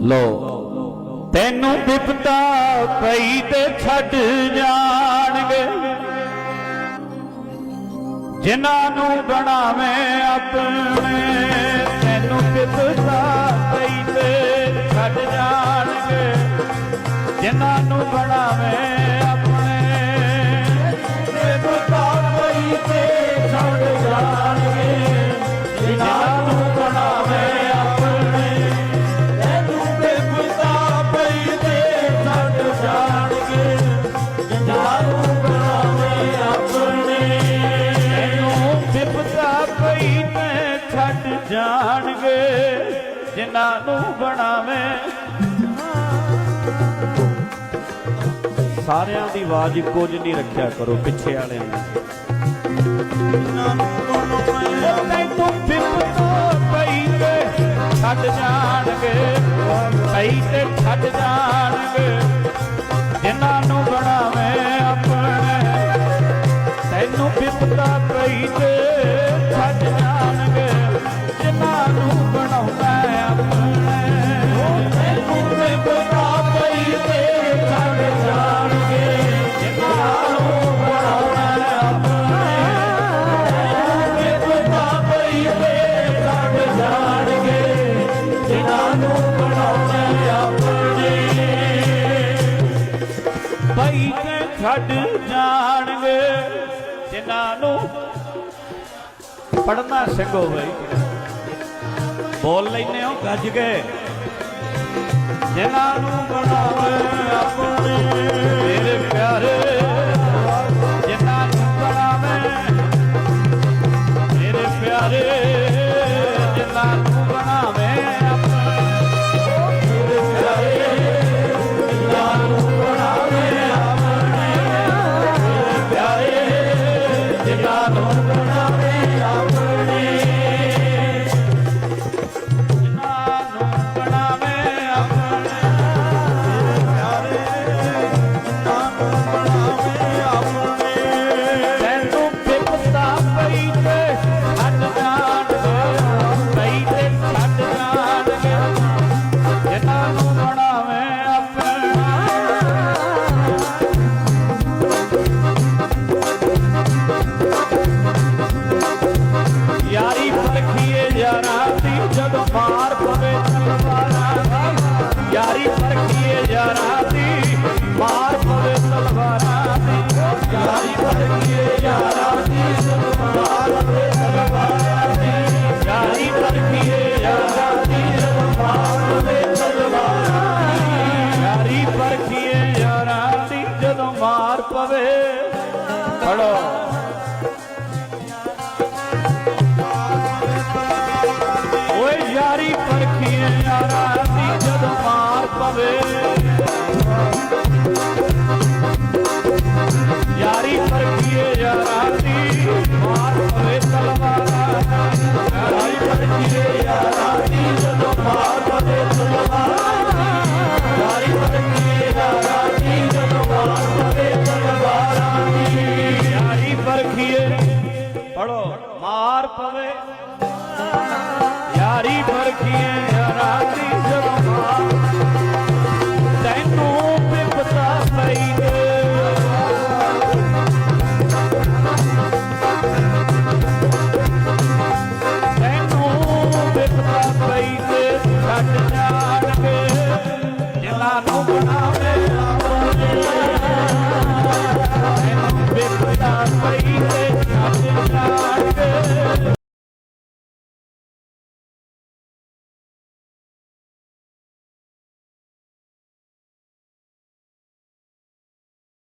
ਲੋ ਤੈਨੂੰ ਵਿਪਤਾ ਪਈ ਤੇ ਛੱਡ ਜਾਣਗੇ। ਜਿਨ੍ਹਾਂ ਨੂੰ ਬਣਾਵੇਂ ਆਪਣੇ, ਤੈਨੂੰ ਵਿਪਤਾ ਪਈ ਤੇ ਛੱਡ ਜਾਣਗੇ। ਜਿਨ੍ਹਾਂ ਨੂੰ ਬਣਾਵੇਂ ਆਪਣੇ ਵਿਪਤਾ ਪਈ ਤੇ ਛੱਡ ਪਈ ਤੇ ਛੱਡ ਜਾਣਗੇ ਜਿਨ੍ਹਾਂ ਨੂੰ ਬਣਾਵੇਂ। ਸਾਰਿਆਂ ਦੀ ਆਵਾਜ਼ ਇੱਕੋ ਜਿਹੀ ਨਹੀਂ ਰੱਖਿਆ ਕਰੋ ਪਿੱਛੇ ਵਾਲਿਆਂ ਦੀ। ਤੈਨੂੰ ਵਿਪਤਾ ਪਈ ਤੇ ਛੱਡ ਜਾਣਗੇ। ਪਈ ਤੇ ਛੱਡ ਜਿਨ੍ਹਾਂ ਤੇ ਛੱਡ ਜਾਣਗੇ, ਜਿਨ੍ਹਾਂ ਨੂੰ ਪੜਨਾ ਸਿੱਖੋ ਬਈ ਬੋਲ ਲੈਨੇ ਹੋ, ਗੱਜ ਕੇ। ਜਿਨ੍ਹਾਂ ਨੂੰ ਬਣਾਵੇ ਫੜੋ ਓਏ ਯਾਰੀ ਪਰਖੀਏ ਯਾਰਾਂ ਦੀ ਜਦੋਂ ਮਾਰ ਪਵੇ। ਮਾਰ ਪਵੇ। ਯਾਰੀ ਫਰਕੀਏ ਯਾਰਾਂ ਦੀ